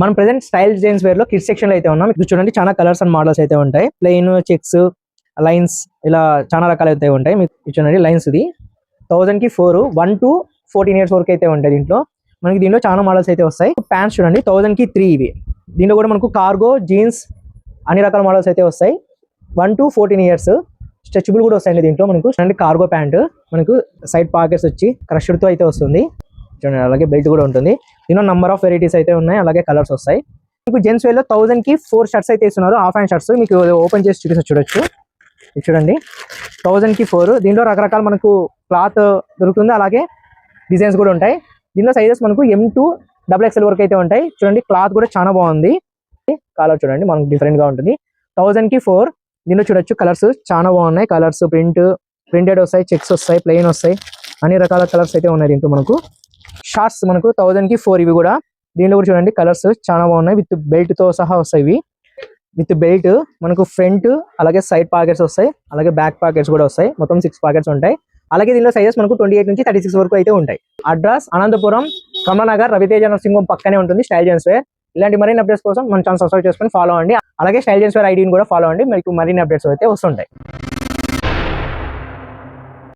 మనం present style gents వేర్లో kids సెక్షన్లో అయితే ఉన్నాం. ఇక్కడ చూడండి చాలా కలర్స్ అండ్ మోడల్స్ అయితే ఉంటాయి. ప్లెయిన్ చెక్స్ లైన్స్ ఇలా చాలా రకాలు అయితే ఉంటాయి. మీకు చూడండి లైన్స్ ఇది. థౌసండ్కి four one two fourteen years వరకు అయితే ఉంటాయి దీంట్లో. మనకి దీంట్లో చాలా మోడల్స్ అయితే వస్తాయి. ప్యాంట్స్ చూడండి థౌసండ్కి త్రీ ఇవి. దీంట్లో కూడా మనకు కార్గో జీన్స్ అన్ని రకాల మోడల్స్ అయితే వస్తాయి. One two fourteen years stretchable కూడా వస్తాయండి దీంట్లో మనకు. చూడండి కార్గో ప్యాంట్ మనకు సైడ్ పాకెట్స్ వచ్చి క్రష్డ్తో అయితే వస్తుంది. చూడండి అలాగే బెల్ట్ కూడా ఉంటుంది. దీనిలో నంబర్ ఆఫ్ వెరైటీస్ అయితే ఉన్నాయి అలాగే కలర్స్ వస్తాయి. మీకు జెంట్స్ వేర్ థౌసండ్కి ఫోర్ షర్ట్స్ అయితే ఇస్తున్నారు. హాఫ్ హ్యాండ్ షర్ట్స్ మీకు ఓపెన్ చేసి చూపిస్తే చూడొచ్చు. చూడండి. థౌసండ్కి ఫోర్ దీంట్లో రకరకాల మనకు క్లాత్ దొరుకుతుంది అలాగే డిజైన్స్ కూడా ఉంటాయి. దీనిలో సైజెస్ మనకు ఎం టూ డబుల్ ఎక్స్ఎల్ వరకు అయితే ఉంటాయి. చూడండి క్లాత్ కూడా చాలా బాగుంది. కలర్ చూడండి మనకు డిఫరెంట్గా ఉంటుంది. థౌసండ్కి ఫోర్ దీనిలో చూడొచ్చు కలర్స్ చాలా బాగున్నాయి. కలర్స్ ప్రింట్ ప్రింటెడ్ వస్తాయి చెక్స్ వస్తాయి ప్లెయిన్ వస్తాయి. అన్ని రకాల కలర్స్ అయితే ఉన్నాయి దీంట్లో మనకు. షార్ట్స్ మనకు థౌజండ్కి ఫోర్ ఇవి కూడా. దీనిలో కూడా చూడండి కలర్స్ చాలా బాగున్నాయి. విత్ బెల్ట్తో సహా వస్తాయి ఇవి. విత్ బెల్ట్ మనకు ఫ్రంట్ అలాగే సైడ్ పాకెట్స్ వస్తాయి. అలాగే బ్యాక్ పాకెట్స్ కూడా వస్తాయి. మొత్తం సిక్స్ పాకెట్స్ ఉంటాయి. అలాగే దీనిలో సైజెస్ మనకు ట్వంటీ ఎయిట్ నుంచి థర్టీ సిక్స్ వరకు అయితే ఉంటాయి. అడ్రస్ అనంతపురం కమలనగర్ రవితేజ నర్సింహం పక్కనే ఉంటుంది స్టైల్ జెన్స్ వేర్. ఇలాంటి మరిన్ని అప్డేట్స్ కోసం మన ఛానల్ సబ్స్క్రైబ్ చేసుకొని ఫాలో అవ్వండి. అలాగే స్టైల్ జెన్స్ వేర్ ఐడిని కూడా ఫాలో అవ్వండి. మీకు మరిన్ని అప్డేట్స్ అయితే వస్తుంటాయి.